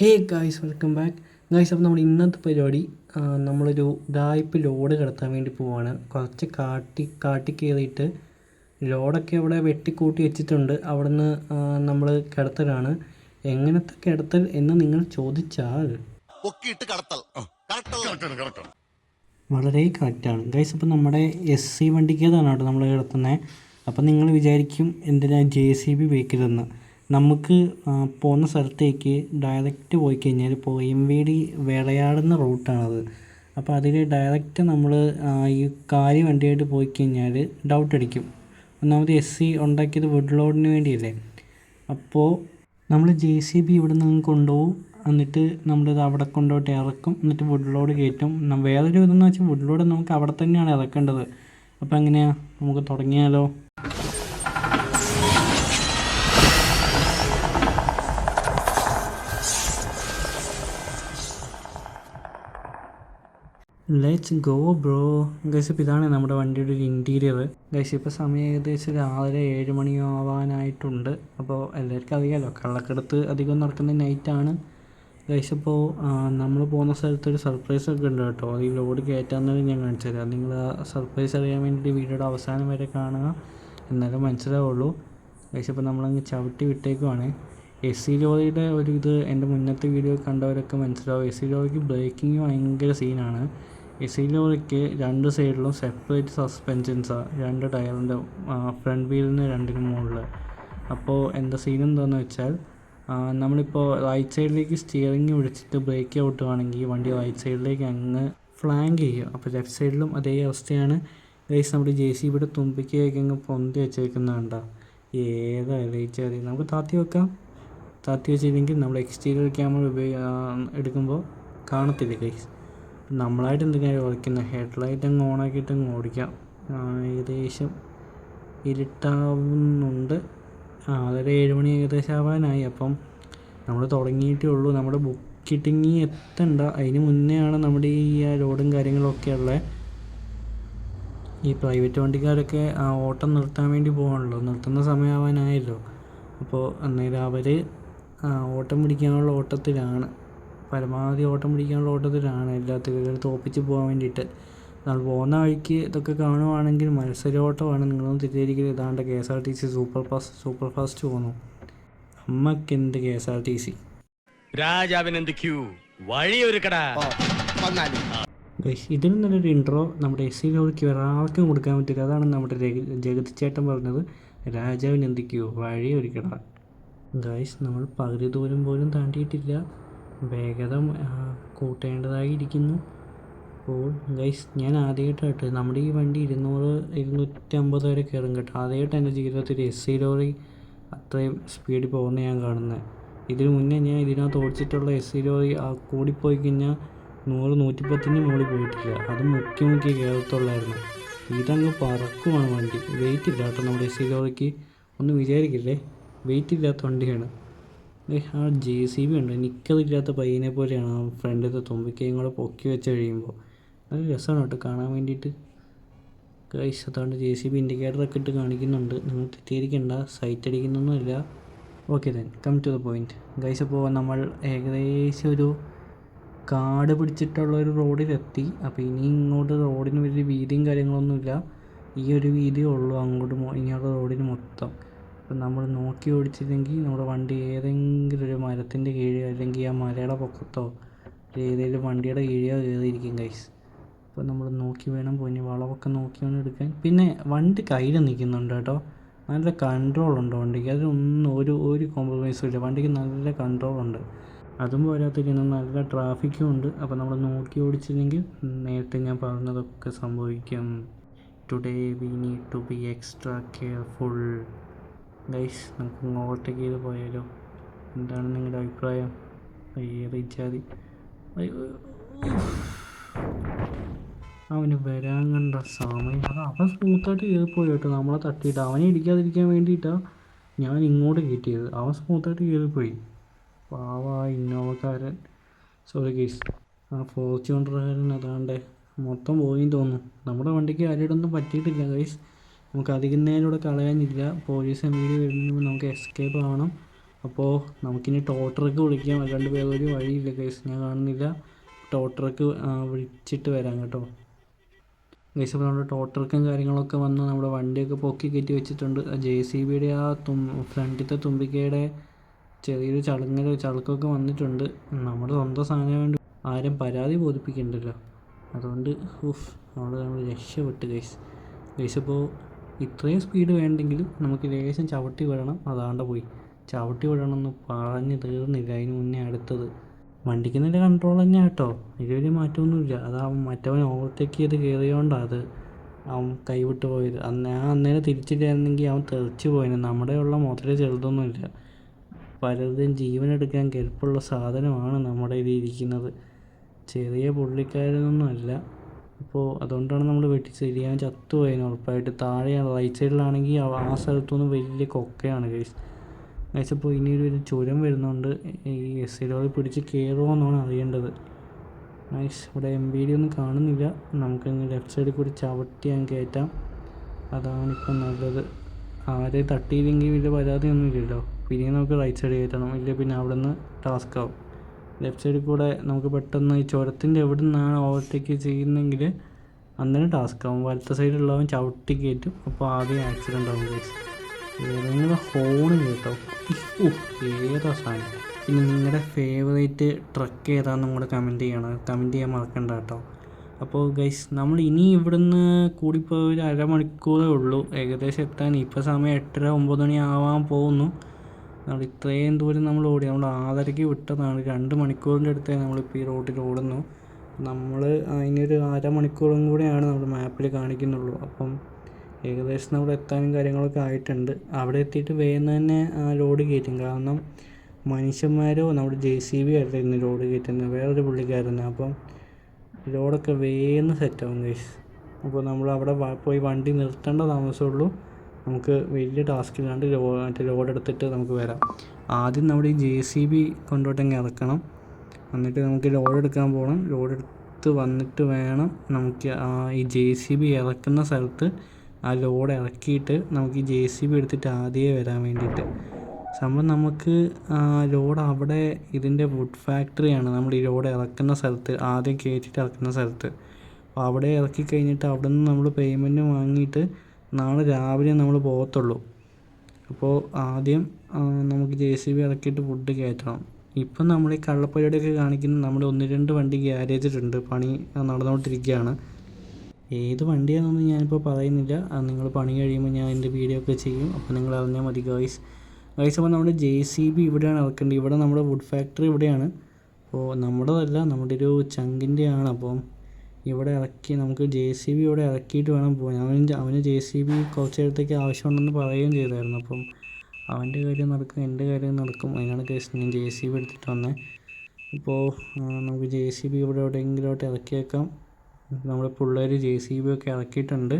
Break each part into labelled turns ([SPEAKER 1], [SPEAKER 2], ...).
[SPEAKER 1] Hey guys welcome back guys അപ്പോൾ നമ്മുടെ ഇന്നത്തെ പരിപാടി നമ്മളൊരു ഉഡായിപ്പ് ലോഡ് കിടത്താൻ വേണ്ടി പോവാണ്. കുറച്ച് കാട്ടി കാട്ടി കയറിയിട്ട് ലോഡൊക്കെ അവിടെ വെട്ടിക്കൂട്ടി വെച്ചിട്ടുണ്ട്. അവിടുന്ന് നമ്മൾ കിടത്തലാണ്. എങ്ങനത്തെ കിടത്തൽ എന്ന് നിങ്ങൾ ചോദിച്ചാൽ വളരെ കറക്റ്റാണ്. ഗൈസ് അപ്പോൾ നമ്മുടെ എസ് സി വണ്ടിക്കതാണ് കേട്ടോ നമ്മൾ കിടത്തുന്നത് അപ്പോൾ നിങ്ങൾ വിചാരിക്കും എന്തിനാ ജെ സി ബി ഉപയോഗിക്കരുതെന്ന് നമുക്ക് പോകുന്ന സ്ഥലത്തേക്ക് ഡയറക്റ്റ് പോയി കഴിഞ്ഞാൽ ഇപ്പോൾ എം വി ഡി വേളയാടുന്ന റൂട്ടാണത് അപ്പോൾ അതിൽ ഡയറക്റ്റ് നമ്മൾ ഈ കാലി വണ്ടിയായിട്ട് പോയി കഴിഞ്ഞാൽ ഡൗട്ട് അടിക്കും. ഒന്നാമത് എസ് സി ഉണ്ടാക്കിയത് വുഡ് ലോഡിന് വേണ്ടിയല്ലേ? അപ്പോൾ നമ്മൾ ജെ സി ബി ഇവിടെ നിന്ന് കൊണ്ടുപോകും എന്നിട്ട് നമ്മളിത് അവിടെ കൊണ്ടുപോയിട്ട് ഇറക്കും. എന്നിട്ട് വുഡ് ലോഡ് കയറ്റും. വിധം എന്ന് വെച്ചാൽ വുഡ് ലോഡ് നമുക്ക് അവിടെ തന്നെയാണ് ഇറക്കേണ്ടത്. അപ്പോൾ എങ്ങനെയാണ് നമുക്ക് തുടങ്ങിയാലോ? ലെറ്റ്സ് ഗോ ബ്രോ ഗൈസ് ഇപ്പോൾ ഇതാണ് നമ്മുടെ വണ്ടിയുടെ ഒരു ഇന്റീരിയർ ഗൈസ് ഇപ്പോൾ സമയം ഏകദേശം രാവിലെ ഏഴ് മണിയാവാനായിട്ടുണ്ട്. അപ്പോൾ എല്ലാവർക്കും അറിയാമല്ലോ കള്ളക്കടത്ത് അധികം നടക്കുന്ന നൈറ്റാണ് ഗൈസ് ഇപ്പോൾ നമ്മൾ പോകുന്ന സ്ഥലത്തൊരു സർപ്രൈസ് ഒക്കെ ഉണ്ട് കേട്ടോ. ഈ ലോഡ് കയറ്റാമെന്നാണ് ഞാൻ കാണിച്ചു തരാം. നിങ്ങൾ ആ സർപ്രൈസ് അറിയാൻ വേണ്ടി വീഡിയോയുടെ അവസാനം വരെ കാണുക. എന്നാലും മനസ്സിലാവുള്ളൂ. ഗൈസ് ഇപ്പോൾ നമ്മളങ്ങ് ചവിട്ടി വിട്ടേക്കുവാണ്. എസ് സി ലോറിയുടെ ഒരു ഇത് എന്റെ മുന്നത്തെ വീഡിയോ കണ്ടവരൊക്കെ മനസ്സിലാവും. എസ് സി ലോറിക്ക് ബ്രേക്കിംഗ് ഭയങ്കര സീനാണ് എസ് സി ലോറിക്ക് രണ്ട് സൈഡിലും സെപ്പറേറ്റ് സസ്പെൻഷൻസാണ് രണ്ട് ടയറിന്റെ ഫ്രണ്ട് വീലിന് രണ്ടിനും മുകളിൽ. അപ്പോൾ എന്താ സീൻ എന്താണെന്ന് വെച്ചാൽ നമ്മളിപ്പോൾ റൈറ്റ് സൈഡിലേക്ക് സ്റ്റിയറിംഗ് പിടിച്ചിട്ട് ബ്രേക്ക് ഔട്ടുവാണെങ്കിൽ വണ്ടി റൈറ്റ് സൈഡിലേക്ക് അങ്ങ് ഫ്ലാങ്ക് ചെയ്യും. അപ്പോൾ ലെഫ്റ്റ് സൈഡിലും അതേ അവസ്ഥയാണ്. ഗൈസ് നമ്മുടെ ജെ സി ബിയുടെ തുമ്പിക്കേക്ക് അങ്ങ് പൊന്തി വെച്ചേക്കുന്നുണ്ടോ ഏതാ അറിയിച്ചാൽ നമുക്ക് താത്തി വെക്കാം. താത്തി വെച്ചില്ലെങ്കിൽ നമ്മൾ എക്സ്റ്റീരിയർ ക്യാമറ ഉപയോഗ എടുക്കുമ്പോൾ കാണത്തില്ല ഗൈസ് നമ്മളായിട്ട് എന്തിനാണ് ഓടിക്കുന്നത് ഹെഡ്ലൈറ്റ് അങ്ങ് ഓണാക്കിയിട്ട് അങ്ങ് ഓടിക്കാം. ഏകദേശം ഇരുട്ടാവുന്നുണ്ട്. ആ അതൊരു ഏഴ് മണി ഏകദേശം ആവാനായി. അപ്പം നമ്മൾ തുടങ്ങിയിട്ടേ ഉള്ളൂ. നമ്മുടെ ബുക്ക് ബുക്കിട്ടിങ്ങി എത്തണ്ട. അതിന് മുന്നെയാണ് നമ്മുടെ ഈ ലോഡും കാര്യങ്ങളൊക്കെ ഉള്ളത് ഈ പ്രൈവറ്റ് വണ്ടിക്കാരൊക്കെ ആ ഓട്ടം നിർത്താൻ വേണ്ടി പോകണല്ലോ നിർത്തുന്ന സമയമാവാനായല്ലോ അപ്പോൾ അന്നേരം അവർ ഓട്ടം പിടിക്കാനുള്ള ഓട്ടത്തിലാണ്. പരമാവധി ഓട്ടം പിടിക്കാനുള്ള ഓട്ടത്തിലാണ് എല്ലാത്തിലും തോപ്പിച്ച് പോകാൻ വേണ്ടിയിട്ട്. നമ്മൾ പോകുന്ന വഴിക്ക് ഇതൊക്കെ കാണുവാണെങ്കിൽ മത്സരോട്ടമാണ് നിങ്ങളൊന്നും തെറ്റിദ്ധരിക്കരുത്. ഏതാണ്ട് K S R T C super fast super fast പോകുന്നു അമ്മക്കെന്ത് K S R T C?
[SPEAKER 2] രാജാവിനെന്ത് queue? വഴിയൊരുക്കടാ.
[SPEAKER 1] ഇതിന് നല്ലൊരു ഇൻട്രോ നമ്മുടെ എസ് സി ലോറിക്ക് ഒരാൾക്കും കൊടുക്കാൻ പറ്റില്ല. അതാണ് നമ്മുടെ ജഗതി ചേട്ടൻ പറഞ്ഞത്. രാജാവിനെന്തിക്കോ വഴി ഒരുക്കട ഗൈസ് നമ്മൾ പകുതി ദൂരം പോലും താണ്ടിയിട്ടില്ല. വേഗത കൂട്ടേണ്ടതായിരിക്കുന്നു. അപ്പോൾ ഗൈസ് ഞാൻ ആദ്യമായിട്ടായിട്ട് നമ്മുടെ ഈ വണ്ടി ഇരുന്നൂറ് ഇരുന്നൂറ്റമ്പത് വരെ കയറും കേട്ടോ. ആദ്യമായിട്ട് എന്റെ ജീവിതത്തിൽ എസ് സി ലോറി അത്രയും സ്പീഡിൽ പോകുന്ന ഞാൻ കാണുന്നത് ഇതിന് മുന്നേ ഞാൻ ഇതിനകത്ത് ഓടിച്ചിട്ടുള്ള എസ് സി ലോറി കൂടിപ്പോയി കഴിഞ്ഞാൽ നൂറ് നൂറ്റിപ്പത്തിന് മുകളിൽ പോയിട്ടില്ല. അത് മുക്കി മുക്കി കയറത്തുള്ളായിരുന്നു. ഇതങ്ങ് പറക്കുവാണ് വണ്ടി. വെയിറ്റ് ഇല്ല കേട്ടോ നമ്മുടെ എസ് സി ലോറിക്ക്. ഒന്നും വിചാരിക്കില്ലേ? വെയിറ്റ് ഇല്ലാത്ത വണ്ടിയാണ്. ആ ജെ സി ബി ഉണ്ട്? എനിക്കതില്ലാത്ത പയ്യനെ പോലെയാണ് ആ ഫ്രണ്ടിലത്തെ തുമ്പിക്കയും കൂടെ പൊക്കി വെച്ച് കഴിയുമ്പോൾ നല്ല രസമാണ് കേട്ടോ കാണാൻ വേണ്ടിയിട്ട്. ഗൈസ് അതുകൊണ്ട് ജെ സി ബി ഇൻഡിക്കേറ്ററൊക്കെ ഇട്ട് കാണിക്കുന്നുണ്ട്. നിങ്ങൾ തെറ്റിയിരിക്കണ്ട side അടിക്കുന്നൊന്നുമില്ല okay then come to the point guys അപ്പോൾ നമ്മൾ ഏകദേശം ഒരു കാട് പിടിച്ചിട്ടുള്ള ഒരു റോഡിലെത്തി. അപ്പോൾ ഇനി ഇങ്ങോട്ട് റോഡിന് വലിയ വീതിയും കാര്യങ്ങളൊന്നുമില്ല. ഈ ഒരു വീതിയേ ഉള്ളൂ അങ്ങോട്ട് ഇങ്ങോട്ട് റോഡിന് മൊത്തം. അപ്പം നമ്മൾ നോക്കി ഓടിച്ചില്ലെങ്കിൽ നമ്മുടെ വണ്ടി ഏതെങ്കിലും ഒരു മരത്തിന്റെ കീഴിൽ അല്ലെങ്കിൽ ആ മലയുടെ പൊക്കത്തോ ഏതെങ്കിലും വണ്ടിയുടെ കീഴിലോ കയറിയിരിക്കും ഗൈസ് അപ്പോൾ നമ്മൾ നോക്കി വേണം പോയി വളവൊക്കെ നോക്കി വേണം എടുക്കാൻ. പിന്നെ വണ്ടി കയ്യിൽ നിൽക്കുന്നുണ്ട് കേട്ടോ. നല്ല കൺട്രോൾ ഉണ്ട് വണ്ടിക്ക്. അതിനൊന്നും ഒരു ഒരു കോംപ്രമൈസും ഇല്ല. വണ്ടിക്ക് നല്ല കൺട്രോൾ ഉണ്ട്. അതും പോരാത്തതിന് നല്ല ട്രാഫിക്കും ഉണ്ട്. അപ്പോൾ നമ്മൾ നോക്കി ഓടിച്ചില്ലെങ്കിൽ നേരത്തെ ഞാൻ പറഞ്ഞതൊക്കെ സംഭവിക്കും. Today we need to be extra careful guys നമുക്ക് ഓവർടേക്ക് ചെയ്ത് പോയാലോ? എന്താണ് നിങ്ങളുടെ അഭിപ്രായം? ഇച്ചാതി അവന് വരാൻ കണ്ട സമയം. അവൻ സ്മൂത്തായിട്ട് കയറിപ്പോയി കേട്ടോ നമ്മളെ തട്ടിയിട്ട്. അവനെ ഇടിക്കാതിരിക്കാൻ വേണ്ടിയിട്ടാണ് ഞാൻ ഇങ്ങോട്ട് കയറ്റിയത്. അവൻ സ്മൂത്തായിട്ട് കയറിപ്പോയി. പാവ ഇന്നോവക്കാരൻ. സോറി കേസ് ആ ഫോർച്യൂണറുകാരൻ അതാണ്ട്. മൊത്തം പോയി തോന്നുന്നു. നമ്മുടെ വണ്ടിക്ക് ആരോടൊന്നും പറ്റിയിട്ടില്ല ഗൈസ് നമുക്ക് ഇവിടെ കളയാനില്ല പോലീസ് വീഡിയോ വരുമ്പോൾ നമുക്ക് എസ്കേപ്പ് ആവണം. അപ്പോൾ നമുക്കിനി ടോട്ടർക്ക് വിളിക്കാം. അല്ലാണ്ട് വേറെ ഒരു വഴിയില്ല കേസ് ഞാൻ കാണുന്നില്ല. ടോട്ടർക്ക് വിളിച്ചിട്ട് വരാം കേട്ടോ. ഗൈസ് അപ്പോൾ നമ്മുടെ ടോട്ടർക്കും കാര്യങ്ങളൊക്കെ വന്ന് നമ്മുടെ വണ്ടിയൊക്കെ പൊക്കി കയറ്റി വെച്ചിട്ടുണ്ട്. ജെ സി ബിയുടെ ആ തും ഫ്രണ്ടിലത്തെ തുമ്പിക്കയുടെ ചെറിയൊരു ചളുങ്ങൽ ചളുക്കൊക്കെ വന്നിട്ടുണ്ട്. നമ്മുടെ സ്വന്തം സാധനം വേണ്ടി ആരും പരാതി ബോധിപ്പിക്കണ്ടല്ലോ. അതുകൊണ്ട് ഉഫ് നമ്മൾ നമ്മൾ രക്ഷപ്പെട്ട് ഗൈസ് ഗൈസ് ഇപ്പോൾ ഇത്രയും സ്പീഡ് വേണ്ടെങ്കിൽ നമുക്ക് ലേശം ചവിട്ടി വിടണം. അതാണ്ട് പോയി. ചവിട്ടി വിടണമെന്ന് പറഞ്ഞ് തീർന്നില്ല. അതിന് മുന്നേ അടുത്തത്. വണ്ടിക്ക് നല്ല കൺട്രോൾ തന്നെ കേട്ടോ ഇതിൽ വലിയ മാറ്റമൊന്നുമില്ല. അതാ മറ്റവൻ ഓവർടേക്ക് ചെയ്ത് കയറിയോണ്ടാണ് അത്. അവൻ കൈവിട്ട് പോയത്. അന്ന് ഞാൻ അന്നേരം തിരിച്ചില്ലായിരുന്നെങ്കിൽ അവൻ തെറിച്ച് പോയിന്. നമ്മുടെ ഉള്ള മുതലേ ചെറുതൊന്നുമില്ല. പലരുടെയും ജീവനെടുക്കാൻ കെൽപ്പുള്ള സാധനമാണ് നമ്മുടെ ഇതിൽ ഇരിക്കുന്നത്. ചെറിയ പുള്ളിക്കാരനൊന്നും അല്ല അപ്പോൾ അതുകൊണ്ടാണ് നമ്മൾ വെട്ടിച്ചത്. ഇല്ലെങ്കിൽ ചത്തു ചത്തുപോയേനെ ഉറപ്പായിട്ട്. താഴെയാണ് റൈറ്റ് സൈഡിലാണെങ്കിൽ ആ സ്ഥലത്തുനിന്ന് വലിയ കൊക്കയാണ് കേസ് കഴിച്ചപ്പോൾ ഇനി ഒരു ചുരം വരുന്നുണ്ട്. ഈ എസ് സി ലോറി പിടിച്ച് കയറുമോ എന്നാണ് അറിയേണ്ടത്. നൈസ് ഇവിടെ എം ബി ഡി ഒന്നും കാണുന്നില്ല. നമുക്കങ്ങ് ലെഫ്റ്റ് സൈഡിൽ കൂടി ചവിട്ടി അങ്ങ് കയറ്റാം. അതാണ് ഇപ്പം നല്ലത്. ആരെ തട്ടിയില്ലെങ്കിൽ വലിയ പരാതിയൊന്നും ഇല്ലല്ലോ പിന്നെ നമുക്ക് റൈറ്റ് സൈഡ് കയറ്റണം. ഇല്ല പിന്നെ അവിടെ നിന്ന് ടാസ്ക് ആവും. ലെഫ്റ്റ് സൈഡിൽ കൂടെ നമുക്ക് പെട്ടെന്ന് ഈ ചുരത്തിന്റെ എവിടെ നിന്നാണ് ഓവർടേക്ക് ചെയ്യുന്നതെങ്കിൽ അന്നേരം ടാസ്ക് ആവും. വലത്തെ സൈഡിലുള്ളവൻ ചവിട്ടി കയറ്റും. അപ്പോൾ ആദ്യം ആക്സിഡന്റ് ആവും ഗൈസ് ഏതെങ്കിലും ഹോണ് കേട്ടോ. ഏതാ സാധനം? പിന്നെ നിങ്ങളുടെ ഫേവറേറ്റ് ട്രക്ക് ഏതാണെന്നും കൂടെ കമന്റ് ചെയ്യണം. കമന്റ് ചെയ്യാൻ മറക്കണ്ട കേട്ടോ. അപ്പോൾ ഗൈസ് നമ്മൾ ഇനി ഇവിടുന്ന് കൂടിപ്പോയി ഒരു അരമണിക്കൂറേ ഉള്ളൂ. ഏകദേശം എത്താൻ. ഇപ്പോൾ സമയം എട്ടര ഒമ്പത് മണി ആവാൻ പോകുന്നു. നമ്മൾ ഇത്രയും ദൂരം നമ്മൾ ഓടി നമ്മൾ ആറരയ്ക്ക് വിട്ടതാണ്. രണ്ട് മണിക്കൂറിന്റെ അടുത്തേ നമ്മളിപ്പോൾ ഈ റോഡിൽ ഓടുന്നു. നമ്മൾ അതിനൊരു അരമണിക്കൂറും കൂടെയാണ് നമ്മൾ മാപ്പിൽ കാണിക്കുന്നുള്ളൂ. അപ്പം ഏകദേശം നമ്മൾ എത്താനും കാര്യങ്ങളൊക്കെ ആയിട്ടുണ്ട്. അവിടെ എത്തിയിട്ട് വേഗം തന്നെ ആ ലോഡ് കയറ്റും. കാരണം മനുഷ്യന്മാരോ നമ്മുടെ ജെ സി ബി ഇന്ന് ലോഡ് കയറ്റുന്നത്. വേറൊരു പുള്ളിക്കാരനാണ് അപ്പം ലോഡൊക്കെ വേഗം സെറ്റാവും ഗൈസ് അപ്പോൾ നമ്മൾ അവിടെ പോയി വണ്ടി നിർത്തേണ്ട താമസമുള്ളൂ നമുക്ക് വലിയ ടാസ്ക് ഇല്ലാണ്ട് മറ്റേ ലോഡ് എടുത്തിട്ട് നമുക്ക് വരാം. ആദ്യം നമ്മുടെ ഈ ജെ സി ബി കൊണ്ടോട്ടങ്ങ് ഇറക്കണം. എന്നിട്ട് നമുക്ക് ലോഡ് എടുക്കാൻ പോകണം ലോഡ് എടുത്ത് വന്നിട്ട് വേണം നമുക്ക് ഈ ജെ സി ബി ഇറക്കുന്ന സ്ഥലത്ത് ആ ലോഡ് ഇറക്കിയിട്ട് നമുക്ക് ഈ ജെ സി ബി എടുത്തിട്ട് ആദ്യമേ വരാൻ വേണ്ടിയിട്ട്. സംഭവം നമുക്ക് ലോഡ് അവിടെ ഇതിന്റെ വുഡ് ഫാക്ടറിയാണ് നമ്മൾ ഈ ലോഡ് ഇറക്കുന്ന സ്ഥലത്ത് ആദ്യം കയറ്റിയിട്ട് ഇറക്കുന്ന സ്ഥലത്ത്. അപ്പോൾ അവിടെ ഇറക്കി കഴിഞ്ഞിട്ട് അവിടെ നിന്ന് നമ്മൾ പേയ്മെന്റ് വാങ്ങിയിട്ട് നാളെ രാവിലെ നമ്മൾ പോകത്തുള്ളൂ. അപ്പോൾ ആദ്യം നമുക്ക് ജെ സി ബി ഇറക്കിയിട്ട് ഫുഡ് കയറ്റണം. ഇപ്പം നമ്മൾ ഈ കള്ളപ്പരിപാടിയൊക്കെ കാണിക്കുന്ന നമ്മൾ ഒന്ന് രണ്ട് വണ്ടി ഗ്യാരേജിലുണ്ട് പണി നടന്നുകൊണ്ടിരിക്കുകയാണ്. ഏത് വണ്ടിയാണെന്നൊന്നും ഞാനിപ്പോൾ പറയുന്നില്ല. നിങ്ങൾ പണി കഴിയുമ്പോൾ ഞാൻ എന്റെ വീഡിയോ ഒക്കെ ചെയ്യും. അപ്പോൾ നിങ്ങൾ അറിഞ്ഞാൽ മതി ഗൈസ് ഗൈസ് അപ്പോൾ നമ്മുടെ ജെ സി ബി ഇവിടെയാണ് ഇറക്കേണ്ടത്. ഇവിടെ നമ്മുടെ വുഡ് ഫാക്ടറി ഇവിടെയാണ്. അപ്പോൾ നമ്മുടേതല്ല നമ്മുടെ ഒരു ചങ്കിന്റെ ആണ് അപ്പം ഇവിടെ ഇറക്കി നമുക്ക് ജെ സി ബി ഇവിടെ ഇറക്കിയിട്ട് വേണം പോകാൻ അവൻ അവന് ജെ സി ബി കുറച്ച് നേരത്തേക്ക് ആവശ്യമുണ്ടെന്ന് പറയുകയും ചെയ്തായിരുന്നു. അപ്പം അവന്റെ കാര്യം നടക്കും എന്റെ കാര്യം നടക്കും. അതിനാണ് കേസ് ഞാൻ ജെ സി ബി എടുത്തിട്ട് വന്നത് ഇപ്പോൾ നമുക്ക് ജെ സി ബി ഇവിടെ എവിടെയെങ്കിലോട്ട് ഇറക്കിയേക്കാം. നമ്മുടെ പിള്ളേർ ജെ സി ബി ഒക്കെ ഇറക്കിയിട്ടുണ്ട്.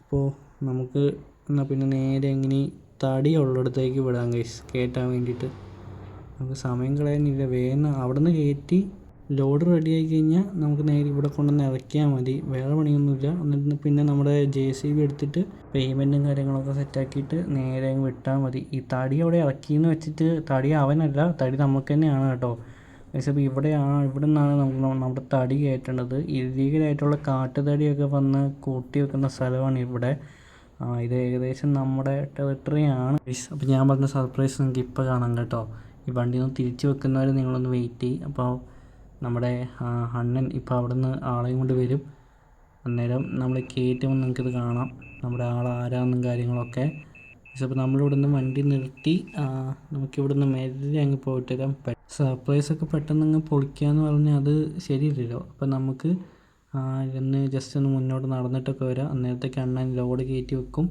[SPEAKER 1] അപ്പോൾ നമുക്ക് എന്നാൽ പിന്നെ നേരെ എങ്ങനെ തടി ഉള്ളിടത്തേക്ക് വിടാം കേസ് കയറ്റാൻ വേണ്ടിയിട്ട്. നമുക്ക് സമയം കളയാനില്ല. വേഗം അവിടെ നിന്ന് കയറ്റി ലോഡ് റെഡി ആയി കഴിഞ്ഞാൽ നമുക്ക് നേരെ ഇവിടെ കൊണ്ടുവന്ന് ഇറക്കിയാൽ മതി. വേറെ പണിയൊന്നുമില്ല. എന്നിട്ട് പിന്നെ നമ്മുടെ ജെ സി ബി എടുത്തിട്ട് പേയ്മെന്റും കാര്യങ്ങളൊക്കെ സെറ്റാക്കിയിട്ട് നേരെ അങ്ങ് വിട്ടാൽ മതി. ഈ തടി അവിടെ ഇറക്കിയെന്ന് വെച്ചിട്ട് തടി അവനല്ല തടി നമുക്ക് തന്നെയാണ് കേട്ടോ. പക്ഷേ ഇപ്പോൾ ഇവിടെയാണ് ഇവിടെ നിന്നാണ് നമുക്ക് നമ്മുടെ തടി കയറ്റേണ്ടത്. ഇല്ലീഗലായിട്ടുള്ള കാട്ടുതടിയൊക്കെ വന്ന് കൂട്ടി വെക്കുന്ന സ്ഥലമാണ് ഇവിടെ. ഇത് ഏകദേശം നമ്മുടെ ടെറിട്ടറി ആണ് അപ്പോൾ ഞാൻ പറഞ്ഞ സർപ്രൈസ് നിങ്ങൾക്ക് ഇപ്പോൾ കാണാം കേട്ടോ. ഈ വണ്ടി ഒന്ന് തിരിച്ചു വെക്കുന്നവർ നിങ്ങളൊന്ന് വെയിറ്റ് ചെയ്യും. അപ്പോൾ നമ്മുടെ അണ്ണൻ ഇപ്പോൾ അവിടെ നിന്ന് ആളെയും കൊണ്ട് വരും. അന്നേരം നമ്മൾ കയറ്റുമ്പോൾ നിങ്ങൾക്കിത് കാണാം. നമ്മുടെ ആൾ ആരാന്നും കാര്യങ്ങളൊക്കെ. പക്ഷേ ഇപ്പോൾ നമ്മളിവിടെ നിന്ന് വണ്ടി നിർത്തി നമുക്കിവിടെ നിന്ന് മെല്ലെ അങ്ങ് പോയിട്ട് വരാം സർപ്രൈസ് ഒക്കെ പെട്ടെന്ന് അങ്ങ് പൊളിക്കുക പറഞ്ഞാൽ അത് ശരിയല്ലല്ലോ. അപ്പോൾ നമുക്ക് ഇന്ന് ജസ്റ്റ് ഒന്ന് മുന്നോട്ട് നടന്നിട്ടൊക്കെ വരാം. അന്നേരത്തേക്ക് അണ്ണൻ ലോഡ് കയറ്റി വെക്കും.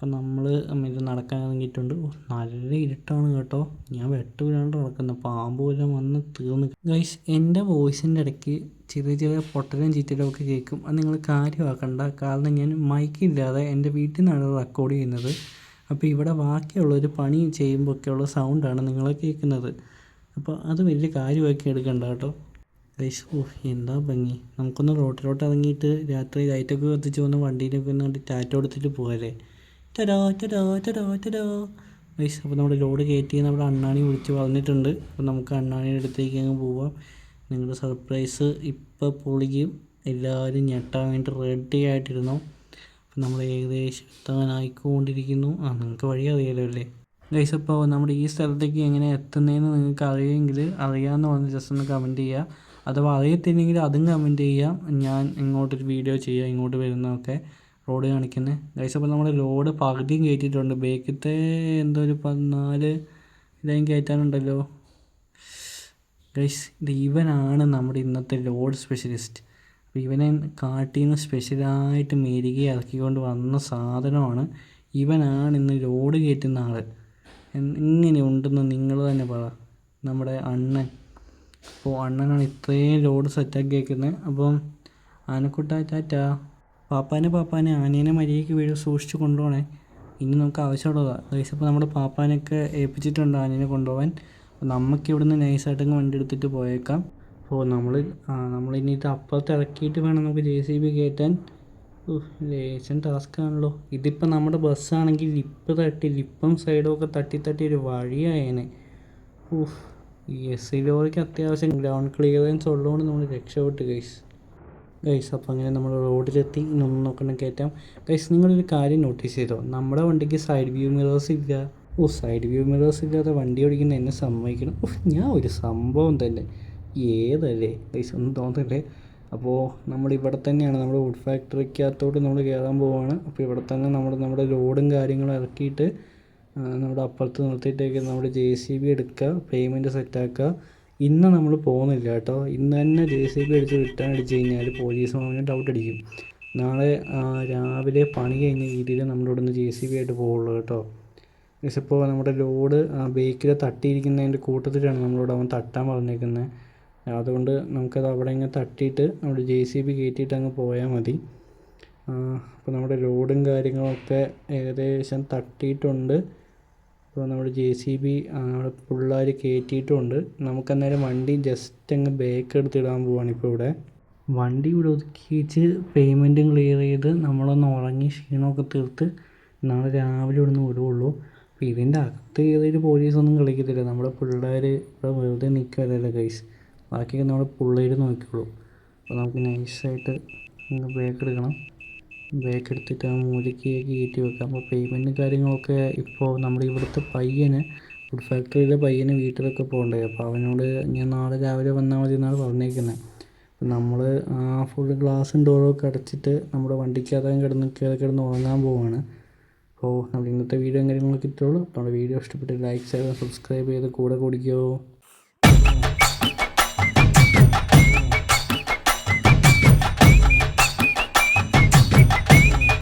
[SPEAKER 1] അപ്പം നമ്മൾ ഇത് നടക്കാൻ ഇറങ്ങിയിട്ടുണ്ട്. നല്ല ഇരുട്ടാണ് കേട്ടോ. ഞാൻ വെട്ട് വീഴാണ്ട് നടക്കുന്നത് പാമ്പ് പോലും വന്ന് തീർന്ന് ഗൈസ് എന്റെ വോയിസിന്റെ ഇടയ്ക്ക് ചെറിയ ചെറിയ പൊട്ടലും ചീറ്റലും ഒക്കെ കേൾക്കും. അത് നിങ്ങൾ കാര്യമാക്കണ്ട. കാരണം ഞാൻ മൈക്കില്ലാതെ എന്റെ വീട്ടിൽ നിന്നാണ് റെക്കോർഡ് ചെയ്യുന്നത്. അപ്പോൾ ഇവിടെ ബാക്കിയുള്ളൊരു പണി ചെയ്യുമ്പോൾ ഒക്കെയുള്ള സൗണ്ടാണ് നിങ്ങൾ കേൾക്കുന്നത്. അപ്പോൾ അത് വലിയ കാര്യമാക്കി എടുക്കണ്ട കേട്ടോ. ഗൈസ് ഓ എന്താ ഭംഗി. നമുക്കൊന്ന് റോട്ടിലോട്ട് ഇറങ്ങിയിട്ട് രാത്രി ലൈറ്റൊക്കെ കത്തിച്ച് വന്ന് വണ്ടിയിലൊക്കെ ഒന്ന് കണ്ടിട്ട് ടാറ്റോ എടുത്തിട്ട് പോകാല്ലേ ടടോ ടടോ ടടോ ടടോ വൈസ് അപ്പോൾ നമ്മുടെ ലോഡ് കയറ്റി നമ്മുടെ അണ്ണാണി വിളിച്ച് പറഞ്ഞിട്ടുണ്ട്. അപ്പോൾ നമുക്ക് അണ്ണാണിയുടെ അടുത്തേക്ക് അങ്ങ് പോവാം. നിങ്ങളുടെ സർപ്രൈസ് ഇപ്പോൾ പൊളിക്കും എല്ലാവരും ഞെട്ടാൻ വേണ്ടി റെഡി ആയിട്ടിരുന്നു. അപ്പോൾ നമ്മൾ ഏകദേശം എത്താനായിക്കൊണ്ടിരിക്കുന്നു. ആ നിങ്ങൾക്ക് വഴി അറിയാലോ അല്ലേ? ഗൈസ് അപ്പോൾ നമ്മുടെ ഈ സ്ഥലത്തേക്ക് എങ്ങനെ എത്തുന്നതെന്ന് നിങ്ങൾക്ക് അറിയുമെങ്കിൽ അറിയാമെന്ന് പറഞ്ഞ് ജസ്റ്റ് ഒന്ന് കമന്റ് ചെയ്യുക അഥവാ അറിയത്തില്ലെങ്കിൽ അതും കമന്റ് ചെയ്യാം. ഞാൻ ഇങ്ങോട്ടൊരു വീഡിയോ ചെയ്യാം ഇങ്ങോട്ട് വരുന്നതൊക്കെ. റോഡ് കാണിക്കുന്നത് ഗൈസ് അപ്പോൾ നമ്മുടെ ലോഡ് പകുതിയും കയറ്റിയിട്ടുണ്ട് ബേക്കത്തെ എന്തോ ഒരു പതിനാല് ഇതായും കയറ്റാനുണ്ടല്ലോ ഗൈസ് ഇത് ഇവനാണ് നമ്മുടെ ഇന്നത്തെ ലോഡ് സ്പെഷ്യലിസ്റ്റ് അപ്പോൾ ഇവനെ കാട്ടിൽ നിന്ന് സ്പെഷ്യലായിട്ട് മെരുകി ഇറക്കിക്കൊണ്ട് വന്ന സാധനമാണ് ഇവനാണ് ഇന്ന് ലോഡ് കയറ്റുന്ന ആൾ എങ്ങനെ ഉണ്ടെന്ന് നിങ്ങൾ തന്നെ പറ. നമ്മുടെ അണ്ണൻ. അപ്പോൾ അണ്ണനാണ് ഇത്രയും ലോഡ് സെറ്റാക്കി വയ്ക്കുന്നത് അപ്പം ആനക്കുട്ട ടാറ്റാ. പാപ്പാനെ പാപ്പാനെ ആനേനെ മര്യാദയ്ക്ക് വീട് സൂക്ഷിച്ച് കൊണ്ടുപോകണേ. ഇനി നമുക്ക് ആവശ്യമുള്ളതാണ് ഗൈസ് അപ്പോൾ നമ്മുടെ പാപ്പാനൊക്കെ ഏൽപ്പിച്ചിട്ടുണ്ട് ആനേനെ കൊണ്ടുപോകാൻ. അപ്പോൾ നമുക്ക് ഇവിടുന്ന് നൈസായിട്ടങ്ങ് വണ്ടി എടുത്തിട്ട് പോയേക്കാം. അപ്പോൾ നമ്മൾ നമ്മൾ ഇനി ഇത് അപ്പുറത്ത് ഇറക്കിയിട്ട് വേണം നമുക്ക് ജെ സി ബി കയറ്റാൻ. ലേശം ടാസ്ക് ആണല്ലോ. ഇതിപ്പോൾ നമ്മുടെ ബസ്സാണെങ്കിൽ ലിപ്പ് തട്ടി ലിപ്പും സൈഡും ഒക്കെ തട്ടി തട്ടി ഒരു വഴിയായേനെ ഊഹ് എസ് സി ലോറിക്ക് അത്യാവശ്യം ഗ്രൗണ്ട് ക്ലിയറൻസ് ഉള്ളതുകൊണ്ട് നമ്മൾ രക്ഷപ്പെട്ട് ഗൈസ്. ഗൈസ് അപ്പോൾ അങ്ങനെ നമ്മൾ റോഡിലെത്തി ഇനി ഒന്ന് നോക്കണം കയറ്റാം. ഗൈസ് നിങ്ങളൊരു കാര്യം നോട്ടീസ് ചെയ്തോ? നമ്മുടെ വണ്ടിക്ക് സൈഡ് വ്യൂ മിറേഴ്സ് ഇല്ല. ഓ സൈഡ് വ്യൂ മിറേഴ്സ് ഇല്ലാതെ വണ്ടി ഓടിക്കുന്ന എന്നെ സമ്മതിക്കണം. ഞാൻ ഒരു സംഭവം തന്നെ. ഏതല്ലേ? ഗൈസ് ഒന്നും തോന്നല്ലേ? അപ്പോൾ നമ്മൾ ഇവിടെ തന്നെയാണ്. നമ്മുടെ വുഡ് ഫാക്ടറിക്കകത്തോട്ട് നമ്മൾ കയറാൻ പോവുകയാണ് അപ്പോൾ ഇവിടെ തന്നെ നമ്മൾ നമ്മുടെ ലോഡും കാര്യങ്ങളും ഇറക്കിയിട്ട് നമ്മുടെ അപ്പുറത്ത് നിർത്തിയിട്ടേക്ക് നമ്മുടെ ജെ സി ബി എടുക്കുക. പേയ്മെന്റ് സെറ്റാക്കുക ഇന്ന് നമ്മൾ പോകുന്നില്ല കേട്ടോ. ഇന്ന് തന്നെ ജെ സി ബി അടിച്ച് റിട്ടേൺ അടിച്ച് കഴിഞ്ഞാൽ പോലീസ് പറഞ്ഞാൽ ഡൗട്ട് അടിക്കും. നാളെ രാവിലെ പണി കഴിഞ്ഞ രീതിയിൽ നമ്മളിവിടെ നിന്ന് ജെ സി ബി ആയിട്ട് പോകുള്ളൂ കേട്ടോ. പക്ഷേ ഇപ്പോൾ നമ്മുടെ ലോഡ് ബേക്കിൽ തട്ടിയിരിക്കുന്നതിന്റെ കൂട്ടത്തിലാണ് നമ്മളോട് അവൻ തട്ടാൻ പറഞ്ഞേക്കുന്നത് അതുകൊണ്ട് നമുക്കത് അവിടെ ഇങ്ങനെ തട്ടിയിട്ട് നമ്മുടെ ജെ സി ബി കയറ്റിയിട്ട് അങ്ങ് പോയാൽ മതി. അപ്പോൾ നമ്മുടെ ലോഡും കാര്യങ്ങളൊക്കെ ഏകദേശം തട്ടിയിട്ടുണ്ട്. അപ്പോൾ നമ്മുടെ ജെ സി ബി അവിടെ പിള്ളേർ കയറ്റിയിട്ടുമുണ്ട് നമുക്കന്നേരം വണ്ടി ജസ്റ്റ് അങ്ങ് ബേക്ക് എടുത്തിടാൻ പോവാണ് ഇപ്പോൾ ഇവിടെ. വണ്ടി ഇവിടെ ഒതുക്കിച്ച് പേയ്മെന്റും ക്ലിയർ ചെയ്ത് നമ്മളൊന്ന് ഉറങ്ങി ക്ഷീണമൊക്കെ തീർത്ത് നാളെ രാവിലെ ഇവിടെ നിന്ന് വിടുകയുള്ളൂ അപ്പോൾ ഇതിന്റെ അകത്ത് കയറിയിട്ട് പോലീസൊന്നും കളിക്കത്തില്ല. നമ്മുടെ പിള്ളേർ ഇവിടെ വെറുതെ നിൽക്കുമല്ലോ ഗൈസ് ബാക്കിയൊക്കെ നമ്മുടെ പിള്ളേർ നോക്കിക്കോളൂ. അപ്പോൾ നമുക്ക് നൈസായിട്ട് ബേക്ക് എടുക്കണം. ബ്രേക്ക് എടുത്തിട്ട് ആ മൂലയ്ക്ക് കയറ്റി വെക്കാം അപ്പോൾ പേയ്മെന്റും കാര്യങ്ങളൊക്കെ ഇപ്പോൾ നമ്മുടെ ഇവിടുത്തെ പയ്യന് ഫുഡ് ഫാക്ടറിയിലെ പയ്യന് വീട്ടിലൊക്കെ പോകണ്ടേ. അപ്പോൾ അവനോട് ഞാൻ നാളെ രാവിലെ വന്നാൽ മതി എന്നാണ് പറഞ്ഞേക്കുന്നത് നമ്മൾ ആ ഫുൾ ഗ്ലാസും ഡോറൊക്കെ അടച്ചിട്ട് നമ്മുടെ വണ്ടിക്കകത്ത് കിടന്ന് കയറി കിടന്ന് ഉറങ്ങാൻ പോവാണ്. അപ്പോൾ നമ്മൾ ഇന്നത്തെ വീഡിയോ കാര്യങ്ങളൊക്കെ ഇട്ടുള്ളൂ നമ്മുടെ വീഡിയോ ഇഷ്ടപ്പെട്ട് ലൈക്ക് ചെയ്ത് സബ്സ്ക്രൈബ് ചെയ്ത് കൂടെ കുടിക്കുമോ